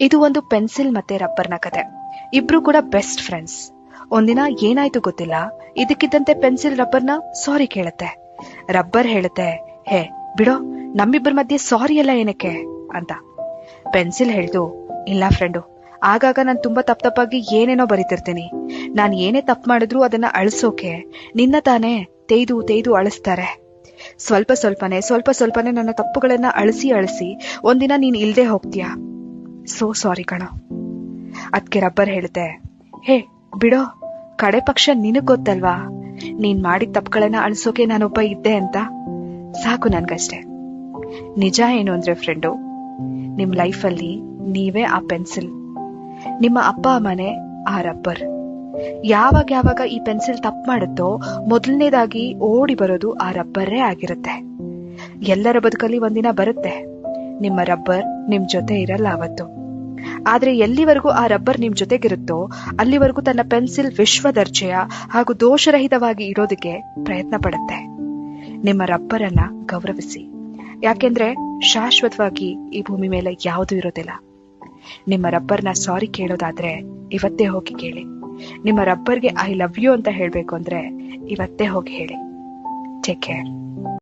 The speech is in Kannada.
ಇದು ಒಂದು ಪೆನ್ಸಿಲ್ ಮತ್ತೆ ರಬ್ಬರ್ನ ಕತೆ. ಇಬ್ರು ಕೂಡ ಬೆಸ್ಟ್ ಫ್ರೆಂಡ್ಸ್. ಒಂದಿನ ಏನಾಯ್ತು ಗೊತ್ತಿಲ್ಲ. ಇದಕ್ಕಿದ್ದಂತೆ ಪೆನ್ಸಿಲ್ ರಬ್ಬರ್ನ ಸಾರಿ ಕೇಳುತ್ತೆ. ರಬ್ಬರ್ ಹೇಳುತ್ತೆ, ಹೇ, ಬಿಡೋ, ನಮ್ಮಿಬ್ಬರ ಮಧ್ಯೆ ಸಾರಿ ಎಲ್ಲ ಏನಕ್ಕೆ? ಅಂತ. ಪೆನ್ಸಿಲ್ ಹೇಳ್ದು, ಇಲ್ಲ ಫ್ರೆಂಡು, ಆಗಾಗ ನಾನು ತುಂಬಾ ತಪ್ಪ ತಪ್ಪಾಗಿ ಏನೇನೋ ಬರಿತಿರ್ತೀನಿ. ನಾನು ಏನೇ ತಪ್ಪು ಮಾಡಿದ್ರು ಅದನ್ನ ಅಳಿಸೋಕೆ ನಿನ್ನ ತಾನೇ ತೇಯ್ದು ತೇಯ್ದು ಅಳಿಸ್ತಾರೆ. ಸ್ವಲ್ಪ ಸ್ವಲ್ಪನೇ ಸ್ವಲ್ಪ ಸ್ವಲ್ಪನೇ ನನ್ನ ತಪ್ಪುಗಳನ್ನ ಅಳಿಸಿ ಅಳಿಸಿ, ಒಂದಿನ ನೀನ್ ಇಲ್ದೇ ಹೋಗ್ತೀಯಾ? ಸೋ ಸಾರಿ ಕಣ. ಅದಕ್ಕೆ ರಬ್ಬರ್ ಹೇಳುತ್ತೆ, ಹೇ, ಬಿಡೋ, ಕಡೆ ಪಕ್ಷ ನಿನಗ್ ಗೊತ್ತಲ್ವಾ? ನೀನ್ ಮಾಡಿದ ತಪ್ಪುಗಳನ್ನ ಅಳಿಸೋಕೆ ನಾನೊಬ್ಬ ಇದ್ದೆ ಅಂತ? ಸಾಕು ನನ್ಗಷ್ಟೆ. ನಿಜ ಏನು ಅಂದ್ರೆ ಫ್ರೆಂಡು ನಿಮ್ ಲೈಫಲ್ಲಿ ನೀವೇ ಆ ಪೆನ್ಸಿಲ್, ನಿಮ್ಮ ಅಪ್ಪ ಅಮ್ಮನೆ ಆ ರಬ್ಬರ್. ಯಾವಾಗ ಯಾವಾಗ ಈ ಪೆನ್ಸಿಲ್ ತಪ್ಪು ಮಾಡುತ್ತೋ ಮೊದಲನೇದಾಗಿ ಓಡಿ ಬರೋದು ಆ ರಬ್ಬರೇ ಆಗಿರುತ್ತೆ. ಎಲ್ಲರ ಬದುಕಲ್ಲಿ ಒಂದಿನ ಬರುತ್ತೆ. ನಿಮ್ಮ ರಬ್ಬರ್ ನಿಮ್ ಜೊತೆ ಇರಲ್ಲ ಅವತ್ತು ಆದ್ರೆ ಎಲ್ಲಿವರೆಗೂ ಆ ರಬ್ಬರ್ ನಿಮ್ ಜೊತೆಗಿರುತ್ತೋ, ಅಲ್ಲಿವರೆಗೂ ತನ್ನ ಪೆನ್ಸಿಲ್ ವಿಶ್ವ ದರ್ಜೆಯ ಹಾಗೂ ದೋಷರಹಿತವಾಗಿ ಇರೋದಕ್ಕೆ ಪ್ರಯತ್ನ ಪಡುತ್ತೆ. ನಿಮ್ಮ ರಬ್ಬರ್ ಅನ್ನ ಗೌರವಿಸಿ. ಯಾಕೆಂದ್ರೆ ಶಾಶ್ವತವಾಗಿ ಈ ಭೂಮಿ ಮೇಲೆ ಯಾವುದು ಇರೋದಿಲ್ಲ. ನಿಮ್ಮ ರಬ್ಬರ್ನ ಸಾರಿ ಕೇಳೋದಾದ್ರೆ ಇವತ್ತೇ ಹೋಗಿ ಕೇಳಿ. ನಿಮ್ಮ ರಬ್ಬರ್ಗೆ ಐ ಲವ್ ಯು ಅಂತ ಹೇಳ್ಬೇಕು ಅಂದ್ರೆ ಇವತ್ತೇ ಹೋಗಿ ಹೇಳಿ. Take care